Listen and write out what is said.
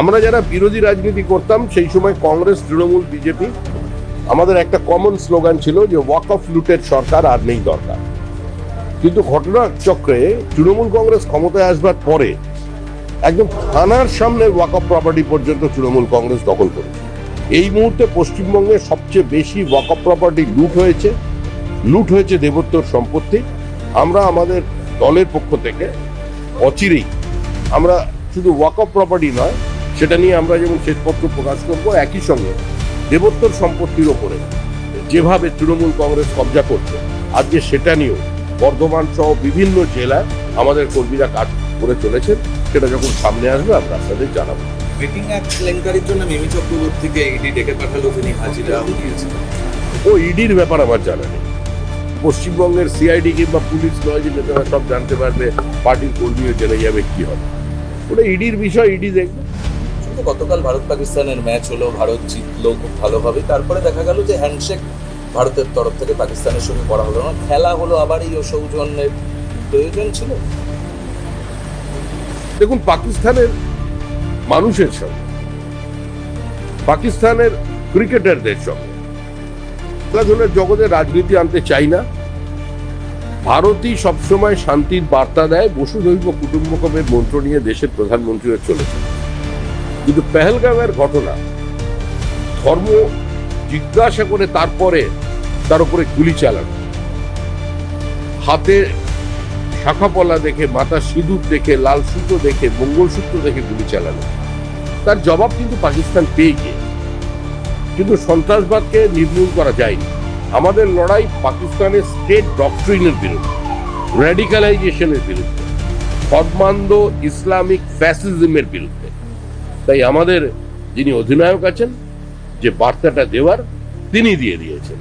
আমরা যারা বিরোধী রাজনীতি করতাম, সেই সময় কংগ্রেস, তৃণমূল, বিজেপি, আমাদের একটা কমন স্লোগান ছিল যে ওয়াক অফ লুটের সরকার আর নেই দরকার। কিন্তু ঘটনা চক্রে তৃণমূল কংগ্রেস ক্ষমতায় আসবার পরে একদম থানার সামনে ওয়াক অফ প্রপার্টি পর্যন্ত তৃণমূল কংগ্রেস দখল করেছে। এই মুহূর্তে পশ্চিমবঙ্গে সবচেয়ে বেশি ওয়াক অফ প্রপার্টি লুট হয়েছে লুট হয়েছে দেবোত্তর সম্পত্তি। আমরা আমাদের দলের পক্ষ থেকে অচিরেই, আমরা শুধু ওয়াক অফ প্রপার্টি নয় সেটা নিয়ে আমরা যেমন শ্বেতপত্র প্রকাশ করব একই সঙ্গে দেবোত্তর সম্পত্তির ওপরে যেভাবে তৃণমূল কংগ্রেস কবজা করছে আজকে সেটা নিয়েও বর্ধমান সহ বিভিন্ন জেলায় আমাদের কর্মীরা কাজ করে চলেছেন সেটা যখন সামনে আসবে আমরা আপনাদের জানাব। কেলেঙ্কারির জন্য মিমি চক্রবর্তীকে ইডি ডেকে পাঠালো তিনি হাজিরা দিয়েছেন ও ইডির ব্যাপার আমার জানা নেই। পশ্চিমবঙ্গের সিআইডি কিংবা পুলিশ নয় যে নেতারা সব জানতে পারবে পার্টির কর্মীও জেনে যাবে কি হবে। ওটা ইডির বিষয় ইডি দেখবে। কিন্তু গতকাল ভারত পাকিস্তানের ম্যাচ হলো, ভারত জিতলো খুব ভালোভাবে। তারপরে দেখা গেল যে হ্যান্ডশেক ভারতের তরফ থেকে পাকিস্তানের সঙ্গে করা হলো না। খেলা হলো আবার এই সৌজন্যের প্রয়োজন ছিল। দেখুন, পাকিস্তানের মানুষের সঙ্গে, পাকিস্তানের ক্রিকেটারদের সঙ্গে খেলাধুলার জগতে রাজনীতি আনতে চাই না। ভারতই সবসময় শান্তির বার্তা দেয় বসুধৈব কুটুম্বকমের মন্ত্র নিয়ে দেশের প্রধানমন্ত্রীরা চলেছে কিন্তু পেহেলগামের ঘটনা, ধর্ম জিজ্ঞাসা করে তারপরে তার উপরে গুলি চালানো। হাতে শাখাপলা দেখে, মাথা সিঁদুর দেখে, লাল সুতো দেখে, মঙ্গলসূত্র দেখে গুলি চালানো। তার জবাব কিন্তু পাকিস্তান পেয়ে গিয়ে। কিন্তু সন্ত্রাসবাদকে নির্মূল করা যায়নি। আমাদের লড়াই পাকিস্তানের স্টেট ডক্ট্রিনের বিরুদ্ধে র্যাডিকালাইজেশনের বিরুদ্ধে ধর্মান্ধ ইসলামিক ফ্যাসিজমের বিরুদ্ধে। তাই আমাদের যিনি অধিনায়ক আছেন যে বার্তাটা দেওয়ার তিনি দিয়ে দিয়েছেন।